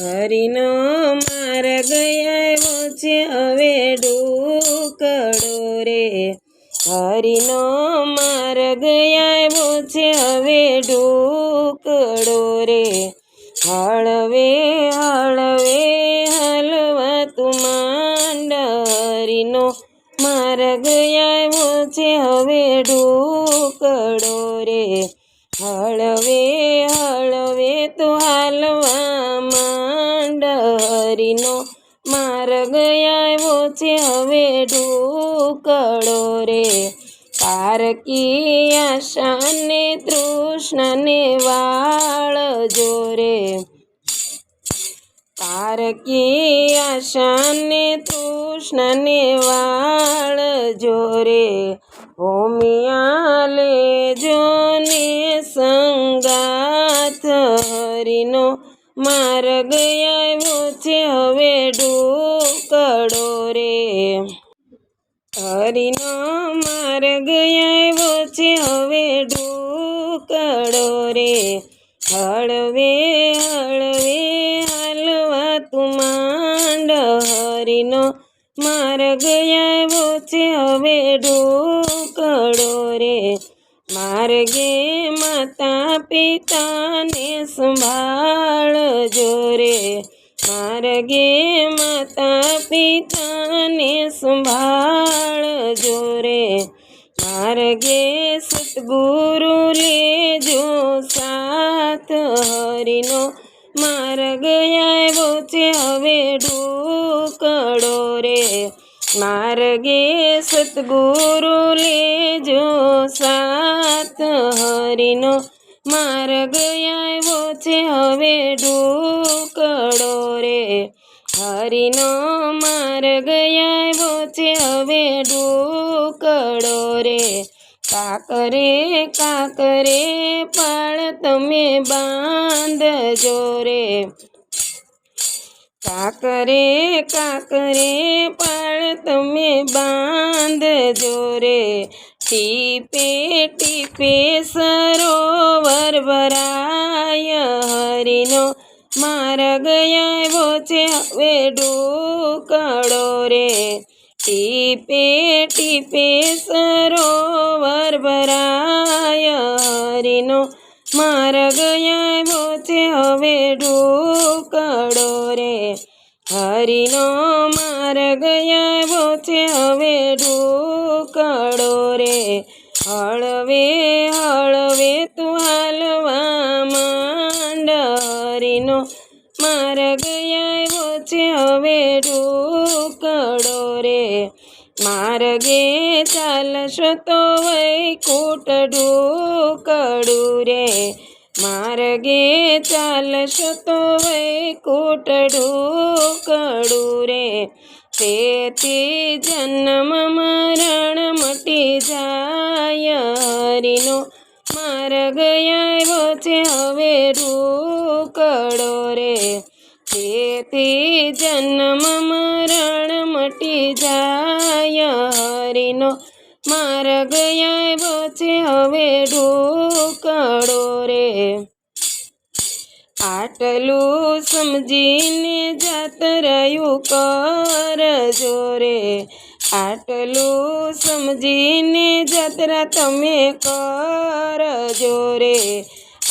હરિનો માર્ગ આવ્યો છે, હવે ડુકડો રે. હરીનો માર્ગ આવ્યો છે, હવે ડુકડો રે. હળવે હળવે હલવા તું માંડ હરિનો માર્ગ આવ્યો છે, હવે ડુકડો રે. હળવે હળવે, તો હાલવા હરિનો માર્ગ આવ્યો છે હવે ઢોકળો રે. કારકી આશાને તૃષ્ણને વાળ જોરે તારકી આશાને તૃષ્ણને વાળ જોરે હોમિયા જોને સંગાથ હરિનો માર્ગ આવ્યો છે હવે ડૂકડો રે. હરિનો માર્ગ આવ્યો છે હવે ડૂકડો રે. હળવે હળવે, હાલવા તું માંડ. હરિનો માર્ગ આવ્યો છે હવે ડૂકડો રે. માર્ગે માતા પિતાને સંભાળજો રે. માર્ગે માતા પિતાને સંભાળજો રે. માર્ગે સદગુરુ લેજો સાથ હરિનો. માર્ગ આવ્યો છે હવે ઢોકડો રે. માર્ગે સતગુરુ લેજો સાત હરિનો માર્ગ આવ્યો છે હવે ઢોકળો રે. હરિનો માર્ગ આવ્યો છે હવે ઢોકળો રે. કાકરે કાકરે પાળ તમે બાંધજો રે. કાકરે કાકરે પાળ તમે બાંધજો રે ટીપે ટીપે સરોવર ભરાય હરિનો માર્ગ આવ્યો છે હવે ડોકળો રે. ટીપે ટીપે સરોવર ભરાય હરિનો માર્ગ આવ્યો છે હવે ઢોકળો રે. હરિનો માર્ગ આવ્યો છે હવે ઢોકળો રે. હળવે હળવે તું હાલવા માંડ. હરિનો માર્ગ આવ્યો છે હવે ઢોકળો રે. માર્ગે ચાલશો તો વૈકુટ ઢોકડું રે. માર્ગે ચાલશો તો વૈકુટ ઢોકડું રે. તેથી જન્મ મરણ મટી જાય હરીનો માર્ગ આવ્યો છે હવે ઢોકળો રે. તેથી જન્મ મરણ મટી જાય. હરિનો માર્ગ આવ્યો છે, હવે ઢોકળો રે. આટલું સમજીને જાત રહ્યું કરજો રે. આટલું સમજીને જાત્રા તમે કરજો રે.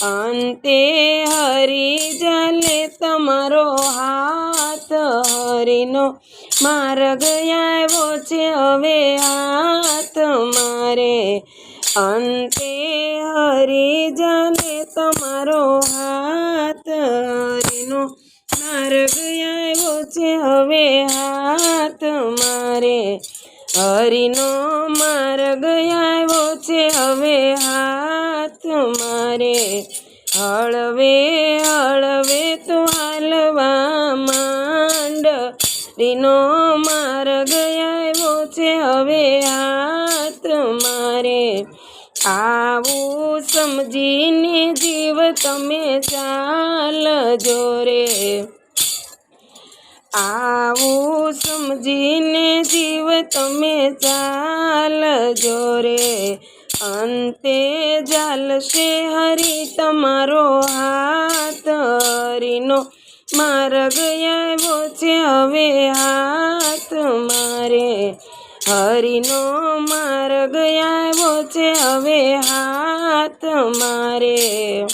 અંતે હરી જાલે તમારો હાથ હરીનો માર્ગ આવ્યો છે હવે હાથ મારે. અંતે હરી જાલે તમારો હાથ હરીનો માર્ગ આવ્યો છે હવે હાથ મારે. હરિનો માર્ગ આવ્યો છે હવે હાથ મારે. હળવે હળવે તો હાલવા માંડ. રીનો માર્ગ આવ્યો છે હવે હાથ મારે. આવું સમજીને જીવ તમે ચાલજો રે. આવું સમજીને જીવ તમે ચાલજો રે. અંતે જલશે હરી તમારો હાથ. હરીનો માર્ગ આવ્યો છે હવે હાથ મારે. હરિનો માર્ગ આવ્યો છે હવે હાથ મારે.